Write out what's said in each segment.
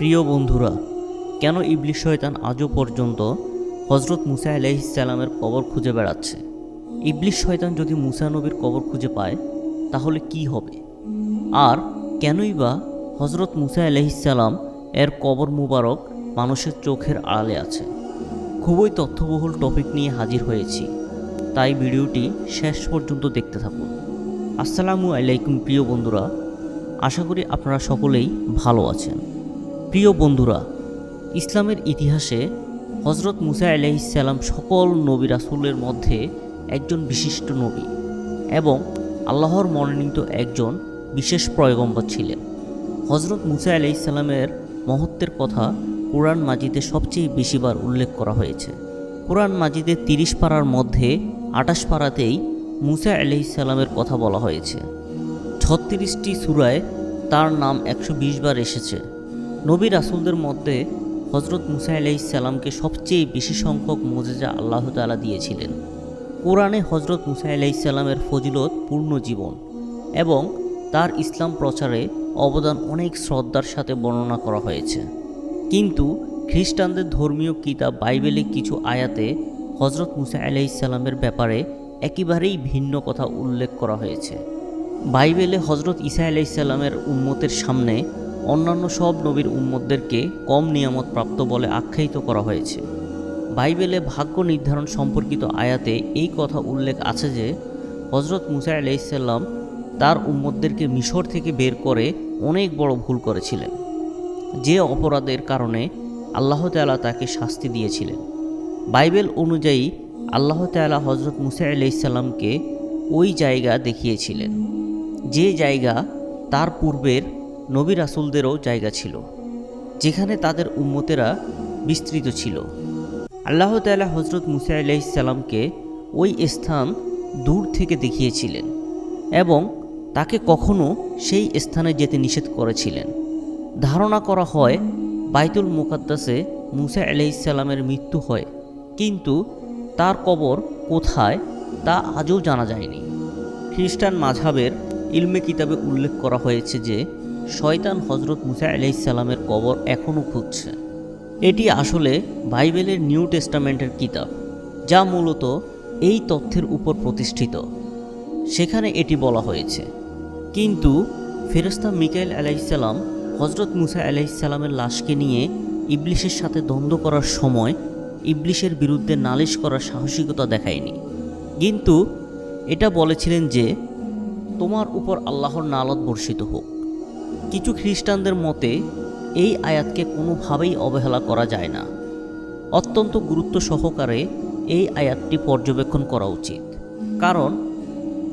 প্রিয় বন্ধুরা, কেন ইবলিশ শয়তান আজও পর্যন্ত হজরত মুসা আলাইহিসসালামের কবর খুঁজে বেড়াচ্ছে? ইবলিশ শয়তান যদি মুসা নবীর কবর খুঁজে পায়, তাহলে কি হবে? আর কেনই বা হজরত মুসা আলাইহিসসালাম এর কবর মুবারক মানুষের চোখের আড়ালে আছে? খুবই তথ্যবহুল টপিক নিয়ে হাজির হয়েছি। তাই ভিডিওটি শেষ পর্যন্ত দেখতে থাকুন। আসসালামু আলাইকুম প্রিয় বন্ধুরা, আশা করি আপনারা সকলেই ভালো আছেন। প্রিয় বন্ধুরা, ইসলামের ইতিহাসে হজরত মুসা আলাইসাল্লাম সকল নবী রাসুলের মধ্যে একজন বিশিষ্ট নবী এবং আল্লাহর মনোনীত একজন বিশেষ প্রয়গম্বর ছিলেন। হজরত মুসা আলাইসাল্লামের মহত্বের কথা কোরআন মাজিদে সবচেয়ে বেশিবার উল্লেখ করা হয়েছে। কোরআন মাজিদের তিরিশ পাড়ার মধ্যে আটাশ পাড়াতেই মুসা আলাইসাল্লামের কথা বলা হয়েছে। ছত্রিশটি সুরায় তার নাম একশো বিশ বার এসেছে। নবী রাসুলদের মধ্যে হজরত মুসা আলাইসাল্লামকে সবচেয়ে বেশি সংখ্যক মোজেজা আল্লাহ তালা দিয়েছিলেন। কোরআনে হজরত মুসা আলাইসাল্লামের ফজিলত পূর্ণ জীবন এবং তার ইসলাম প্রচারে অবদান অনেক শ্রদ্ধার সাথে বর্ণনা করা হয়েছে। কিন্তু খ্রিস্টানদের ধর্মীয় কিতাব বাইবেলে কিছু আয়াতে হজরত মুসা আলাইসাল্লামের ব্যাপারে একেবারেই ভিন্ন কথা উল্লেখ করা হয়েছে। বাইবেলে হজরত ইসা আলাইসাল্লামের উম্মতের সামনে অন্যান্য সব নবীর উম্মতদেরকে কম নিয়ামত প্রাপ্ত বলে আখ্যায়িত করা হয়েছে। বাইবেলে ভাগ্য নির্ধারণ সম্পর্কিত আয়াতে এই কথা উল্লেখ আছে যে হজরত মুসা আলাইসাল্লাম তার উম্মতদেরকে মিশর থেকে বের করে অনেক বড় ভুল করেছিলেন। যে অপরাধের কারণে আল্লাহ তালা তাকে শাস্তি দিয়েছিলেন। বাইবেল অনুযায়ী আল্লাহ তালা হজরত মুসা আলাইসাল্লামকে ওই জায়গা দেখিয়েছিলেন, যে জায়গা তার পূর্বের নবী রাসুলদেরও জায়গা ছিল, যেখানে তাদের উম্মতেরা বিস্তৃত ছিল। আল্লাহ তালা হজরত মুসা আলাইসাল্লামকে ওই স্থান দূর থেকে দেখিয়েছিলেন এবং তাকে কখনো সেই স্থানে যেতে নিষেধ করেছিলেন। ধারণা করা হয়, বাইতুল মুকাদ্দাসে মুসা আলাইসাল্লামের মৃত্যু হয়, কিন্তু তার কবর কোথায় তা আজও জানা যায়নি। খ্রিস্টান মাঝাবের ইলমে কিতাবে উল্লেখ করা হয়েছে যে শয়তান হজরত মুসা আলাইসাল্লামের কবর এখনও খুঁজছে। এটি আসলে বাইবেলের নিউ টেস্টামেন্টের কিতাব, যা মূলত এই তথ্যের উপর প্রতিষ্ঠিত। সেখানে এটি বলা হয়েছে, কিন্তু ফেরস্তা মিকাইল আলাইসাল্লাম হজরত মুসা আলাইসাল্লামের লাশকে নিয়ে ইবলিশের সাথে দ্বন্দ্ব করার সময় ইবলিশের বিরুদ্ধে নালিশ করার সাহসিকতা দেখায়নি। কিন্তু এটা বলেছিলেন যে, তোমার উপর আল্লাহর নালত বর্ষিত হোক। কিছু খ্রিস্টানদের মতে, এই আয়াতকে কোনোভাবেই অবহেলা করা যায় না। অত্যন্ত গুরুত্ব সহকারে এই আয়াতটি পর্যবেক্ষণ করা উচিত। কারণ,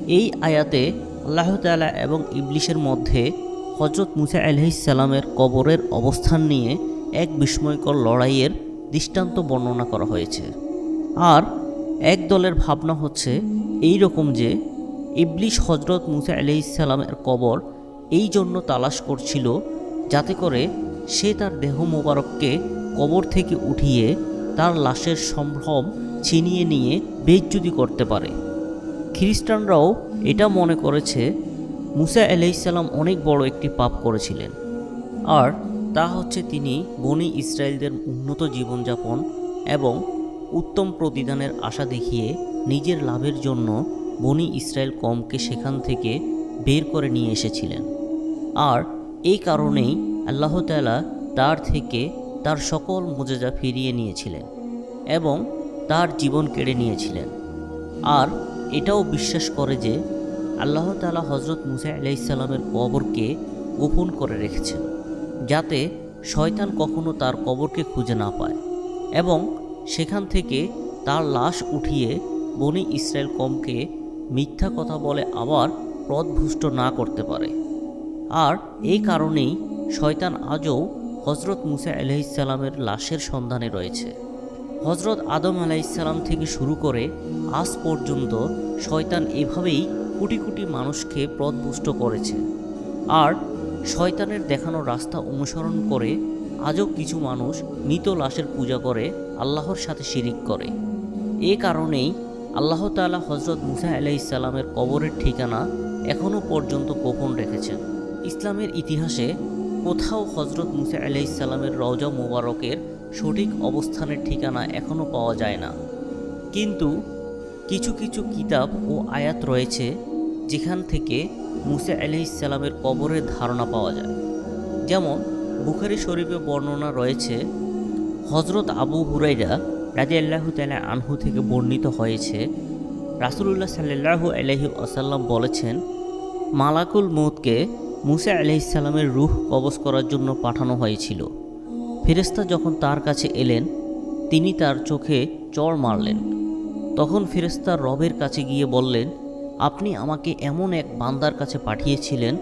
এই আয়াতে আল্লাহ তালা এবং ইবলিশের মধ্যে হজরত মুসা আলহিসাল্লামের কবরের অবস্থান নিয়ে এক বিস্ময়কর লড়াইয়ের দৃষ্টান্ত বর্ণনা করা হয়েছে। আর এক দলের ভাবনা হচ্ছে, এই রকম যে ইবলিশ হজরত মুসা আলহিসাল্লামের কবর এই জন্য তালাশ করছিল যাতে করে সে তার দেহ মোবারককে কবর থেকে উঠিয়ে তার লাশের সম্ভ্রম ছিনিয়ে নিয়ে বেজ্জুদি করতে পারে। খ্রিস্টানরাও এটা মনে করেছে, মুসা আলাইসাল্লাম অনেক বড় একটি পাপ করেছিলেন। আর তা হচ্ছে তিনি বনি ইসরায়েলদের উন্নত জীবনযাপন এবং উত্তম প্রতিদানের আশা দেখিয়ে নিজের লাভের জন্য বনি ইসরায়েল কমকে সেখান থেকে বের করে নিয়ে এসেছিলেন। আর এই কারণেই আল্লাহ তালা তার থেকে তার সকল মোজেজা ফিরিয়ে নিয়েছিলেন এবং তার জীবন কেড়ে নিয়েছিলেন। আর এটাও বিশ্বাস করে যে আল্লাহ তালা হজরত মুসা আলাইসাল্লামের কবরকে গোপন করে রেখেছেন, যাতে শয়তান কখনো তার কবরকে খুঁজে না পায় এবং সেখান থেকে তার লাশ উঠিয়ে বনি ইসরায়েল কমকে মিথ্যা কথা বলে আবার পথভুষ্ট না করতে পারে। আর এই কারণেই শয়তান আজও হজরত মুসা আলহিসাল্লামের লাশের সন্ধানে রয়েছে। হজরত আদম আলাইসাল্লাম থেকে শুরু করে আজ পর্যন্ত শয়তান এভাবেই কোটি কোটি মানুষকে পথভুষ্ট করেছে। আর শয়তানের দেখানো রাস্তা অনুসরণ করে আজও কিছু মানুষ মৃত লাশের পূজা করে আল্লাহর সাথে শিরিক করে। এ কারণেই আল্লাহ তাআলা হজরত মুসা আলাইসাল্লামের কবরের ঠিকানা এখনও পর্যন্ত গোপন রেখেছেন। ইসলামের ইতিহাসে কোথাও হজরত মুসা আলাইসাল্লামের রওজা মোবারকের সঠিক অবস্থানের ঠিকানা এখনও পাওয়া যায় না। কিন্তু কিছু কিছু কিতাব ও আয়াত রয়েছে যেখান থেকে মুসা আলাইসাল্লামের কবরের ধারণা পাওয়া যায়। যেমন বুখারি শরীফে বর্ণনা রয়েছে হজরত আবু হুরাইরা রাজি আল্লাহ তালা আনহু থেকে বর্ণিত হয়েছে, রাসুলুল্লাহ সাল্লাহু আলহি আসাল্লাম বলেছেন, মালাকুল মৌতকে মুসা আলহিসাল্লামের রুহ কবজ করার জন্য পাঠানো হয়েছিল। ফেরেস্তা যখন তার কাছে এলেন, তিনি তার চোখে চড় মারলেন। তখন ফেরেস্তা রবের কাছে গিয়ে বললেন, আপনি আমাকে এমন এক বান্দার কাছে পাঠিয়েছিলেন,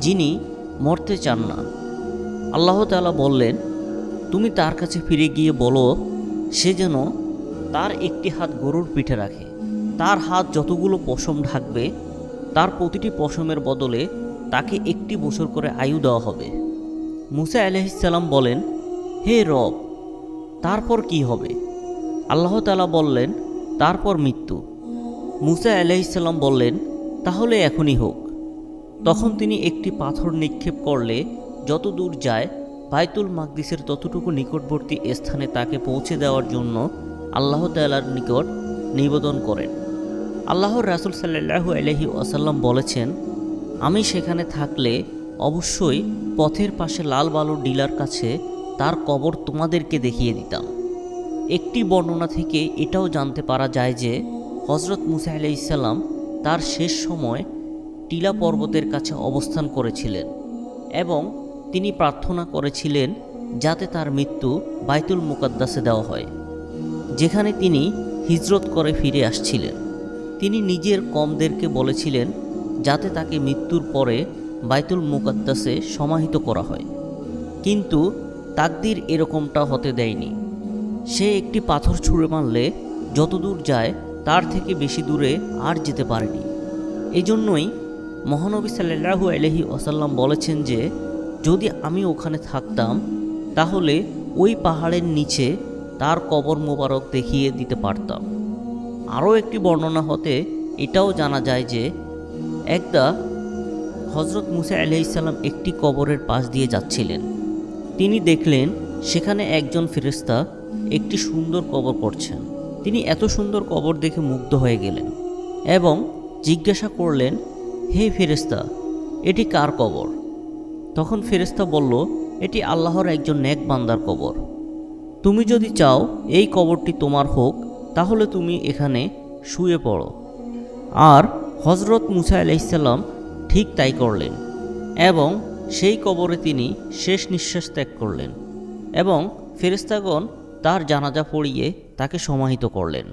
যিনি মরতে চান না। আল্লাহ তালা বললেন, তুমি তার কাছে ফিরে গিয়ে বলো, সে যেন তার একটি হাত গরুর পিঠে রাখে। তার হাত যতগুলো পশম ঢাকবে, তার প্রতিটি পশমের বদলে তাকে একটি বছর করে আয়ু দেওয়া হবে। মুসা আলহিসাল্লাম বলেন, হে রব, তারপর কি হবে? আল্লাহ তালা বললেন, তারপর মৃত্যু। মুসা আলহিসাল্লাম বললেন, তাহলে এখনই হোক। তখন তিনি একটি পাথর নিক্ষেপ করলে যত দূর যায়, বাইতুল মাকদিসের ততটুকু নিকটবর্তী স্থানে তাকে পৌঁছে দেওয়ার জন্য আল্লাহ তাল্লার নিকট নিবেদন করেন। আল্লাহর রাসুল সাল্লাহু আলহি আসাল্লাম বলেছেন আমি সেখানে থাকলে অবশ্যই পথের পাশে লাল বালুর ডিলার কাছে তার কবর তোমাদেরকে দেখিয়ে দিতাম। একটি বর্ণনা থেকে এটাও জানতে পারা যায় যে হজরত মুসা আলাইসাল্লাম তার শেষ সময় টিলা পর্বতের কাছে অবস্থান করেছিলেন এবং তিনি প্রার্থনা করেছিলেন যাতে তার মৃত্যু বাইতুল মুকাদ্দাসে দেওয়া হয়, যেখানে তিনি হিজরত করে ফিরে আসছিলেন। তিনি নিজের কমদেরকে বলেছিলেন যাতে তাকে মৃত্যুর পরে বাইতুল মুকাদ্দাসে সমাহিত করা হয়। কিন্তু তাকদির এরকমটা হতে দেয়নি। সে একটি পাথর ছুঁড়ে মারলে যতদূর যায় তার থেকে বেশি দূরে আর যেতে পারেনি। এই জন্যই মহানবী সাল্লাহু আলহি ওসাল্লাম বলেছেন যে, যদি আমি ওখানে থাকতাম, তাহলে ওই পাহাড়ের নিচে তার কবর মোবারক দেখিয়ে দিতে পারতাম। আরও একটি বর্ণনা হতে এটাও জানা যায় যে একদা হজরত মুসা আলহিসাল্লাম একটি কবরের পাশ দিয়ে যাচ্ছিলেন। তিনি দেখলেন সেখানে একজন ফেরেস্তা একটি সুন্দর কবর করছেন তিনি এত সুন্দর কবর দেখে মুগ্ধ হয়ে গেলেন এবং জিজ্ঞাসা করলেন, হে ফেরেস্তা এটি কার কবর? তখন ফেরেস্তা বলল, এটি আল্লাহর একজন নেক বান্দার কবর। তুমি যদি চাও এই কবরটি তোমার হোক, তাহলে তুমি এখানে শুয়ে পড়ো। আর হজরত মুসা আলাইসাল্লাম ঠিক তাই করলেন এবং সেই কবরে তিনি শেষ নিঃশ্বাস ত্যাগ করলেন এবং ফেরেস্তাগণ তার জানাজা পড়িয়ে তাকে সমাহিত করলেন।